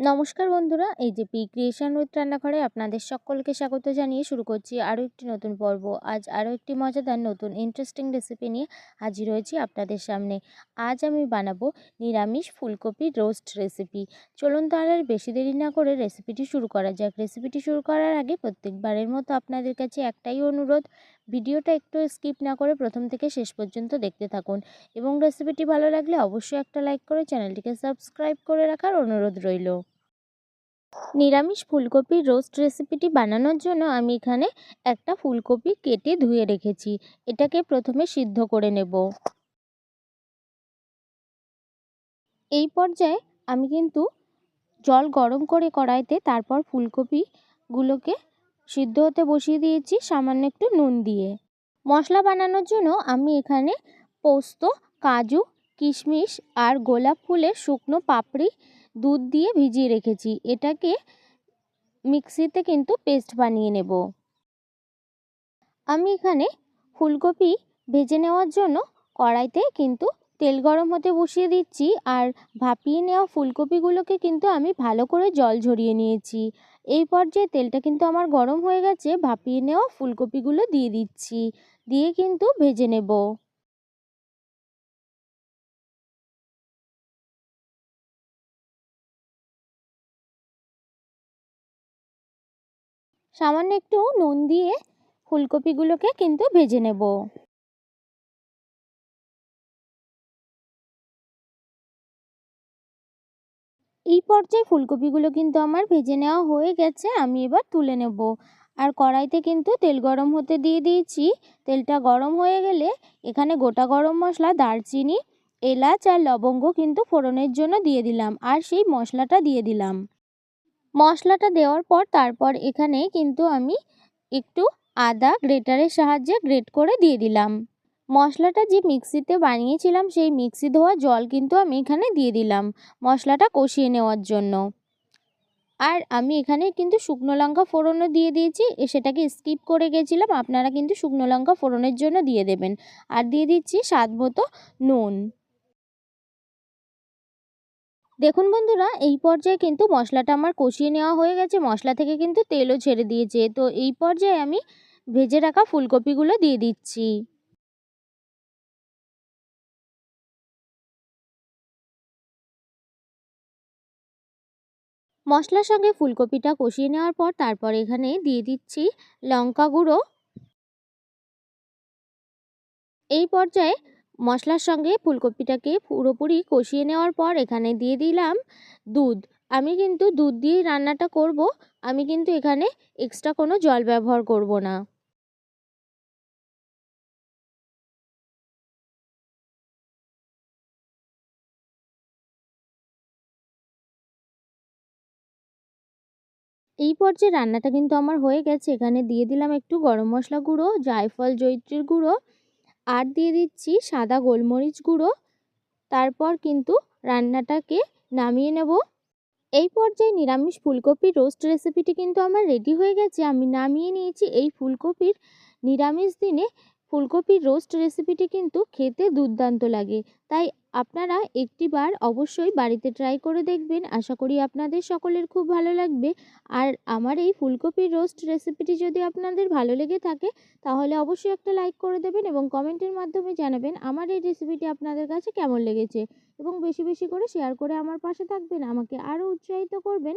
নমস্কার বন্ধুরা, এই যে পি ক্রিয়েশন উইথ রান্নাঘরে আপনাদের সকলকে স্বাগত জানিয়ে শুরু করছি আরও একটি নতুন পর্ব। আজ আরও একটি মজাদার নতুন ইন্টারেস্টিং রেসিপি নিয়ে হাজির হয়েছি আপনাদের সামনে। আজ আমি বানাবো নিরামিষ ফুলকপি রোস্ট রেসিপি চলুন তাহলে আর বেশি দেরি না করে রেসিপিটি শুরু করা যাক। রেসিপিটি শুরু করার আগে প্রত্যেকবারের মতো আপনাদের কাছে একটাই অনুরোধ, ভিডিওটা একটু স্কিপ না করে প্রথম থেকে শেষ পর্যন্ত দেখতে থাকুন এবং রেসিপিটি ভালো লাগলে অবশ্যই একটা লাইক করে চ্যানেলটিকে সাবস্ক্রাইব করে রাখার অনুরোধ রইল। নিরামিষ ফুলকপির রোস্ট রেসিপিটি বানানোর জন্য আমি এখানে একটা ফুলকপি কেটে ধুয়ে রেখেছি। এটাকে প্রথমে সিদ্ধ করে নেব। এই পর্যায়ে আমি কিন্তু জল গরম করে কড়াইতে তারপর ফুলকপিগুলোকে সিদ্ধ হতে বসিয়ে দিয়েছি সামান্য একটু নুন দিয়ে। মশলা বানানোর জন্য আমি এখানে পোস্ত, কাজু, কিশমিশ আর গোলাপ ফুলের শুকনো পাপড়ি দুধ দিয়ে ভিজিয়ে রেখেছি। এটাকে মিক্সিতে কিন্তু পেস্ট বানিয়ে নেব। আমি এখানে ফুলকপি ভেজে নেওয়ার জন্য কড়াইতে কিন্তু তেল গরম হতে বসিয়ে দিচ্ছি আর ভাপিয়ে নেওয়া ফুলকপিগুলোকে কিন্তু আমি ভালো করে জল ঝরিয়ে নিয়েছি। এই পর্যায়ে তেলটা কিন্তু আমার গরম হয়ে গেছে, ভাপিয়ে নেওয়া ফুলকপিগুলো দিয়ে দিচ্ছি। দিয়ে কিন্তু ভেজে নেব। সামান্য একটু নুন দিয়ে ফুলকপিগুলোকে কিন্তু ভেজে নেব। এই পর্যায়ে ফুলকপিগুলো কিন্তু আমার ভেজে নেওয়া হয়ে গেছে, আমি এবার তুলে নেব। আর কড়াইতে কিন্তু তেল গরম হতে দিয়ে দিয়েছি। তেলটা গরম হয়ে গেলে এখানে গোটা গরম মশলা, দারচিনি, এলাচ আর লবঙ্গ কিন্তু ফোড়নের জন্য দিয়ে দিলাম। আর সেই মশলাটা দিয়ে দিলাম। মশলাটা দেওয়ার পর তারপর এখানে কিন্তু আমি একটু আদা গ্রেটারের সাহায্যে গ্রেট করে দিয়ে দিলাম। মশলাটা যে মিক্সিতে বানিয়েছিলাম, সেই মিক্সি ধোয়া জল কিন্তু আমি এখানে দিয়ে দিলাম মশলাটা কষিয়ে নেওয়ার জন্য। আর আমি এখানে কিন্তু শুকনো লঙ্কা ফোড়নও দিয়ে দিয়েছি সেটাকে স্কিপ করে গেছিলাম, আপনারা কিন্তু শুকনো লঙ্কা ফোড়নের জন্য দিয়ে দেবেন। আর দিয়ে দিচ্ছি স্বাদ মতো নুন। দেখুন বন্ধুরা, এই পর্যায়ে কিন্তু মশলাটা আমার কষিয়ে নেওয়া হয়ে গেছে। মশলা থেকে কিন্তু তেলও ছেড়ে দিয়েছে। তো এই পর্যায়ে আমি ভেজে রাখা ফুলকপিগুলো দিয়ে দিচ্ছি। মশলার সঙ্গে ফুলকপিটা কষিয়ে নেওয়ার পর তারপর এখানে দিয়ে দিচ্ছি লঙ্কা গুঁড়ো। এই পর্যায়ে মশলার সঙ্গে ফুলকপিটাকে পুরোপুরি কষিয়ে নেওয়ার পর এখানে দিয়ে দিলাম দুধ। আমি কিন্তু দুধ দিয়েই রান্নাটা করব, আমি কিন্তু এখানে এক্সট্রা কোনো জল ব্যবহার করব না। এই পর্যায়ে রান্নাটা কিন্তু আমার হয়ে গেছে, এখানে দিয়ে দিলাম একটু গরম মশলা গুঁড়ো, জায়ফল জৈত্রীর গুঁড়ো আর দিয়ে দিচ্ছি সাদা গোলমরিচ গুঁড়ো। তারপর কিন্তু রান্নাটাকে নামিয়ে নেব। এই পর্যায়ে নিরামিষ ফুলকপির রোস্ট রেসিপিটি কিন্তু আমার রেডি হয়ে গেছে। আমি নামিয়ে নিয়েছি এই ফুলকপির নিরামিষ দিনে ফুলকপির রোস্ট রেসিপিটি কিন্তু খেতে দুর্দান্ত লাগে। তাই আপনারা একটি বার অবশ্যই বাড়িতে ট্রাই করে দেখবেন। আশা করি আপনাদের সকলের খুব ভালো লাগবে। আর আমার এই ফুলকপির রোস্ট রেসিপিটি যদি আপনাদের ভালো লেগে থাকে, তাহলে অবশ্যই একটা লাইক করে দেবেন এবং কমেন্টের মাধ্যমে জানাবেন আমার এই রেসিপিটি আপনাদের কাছে কেমন লেগেছে। এবং বেশি বেশি করে শেয়ার করে আমার পাশে থাকবেন। আমাকে আরও উৎসাহিত করবেন।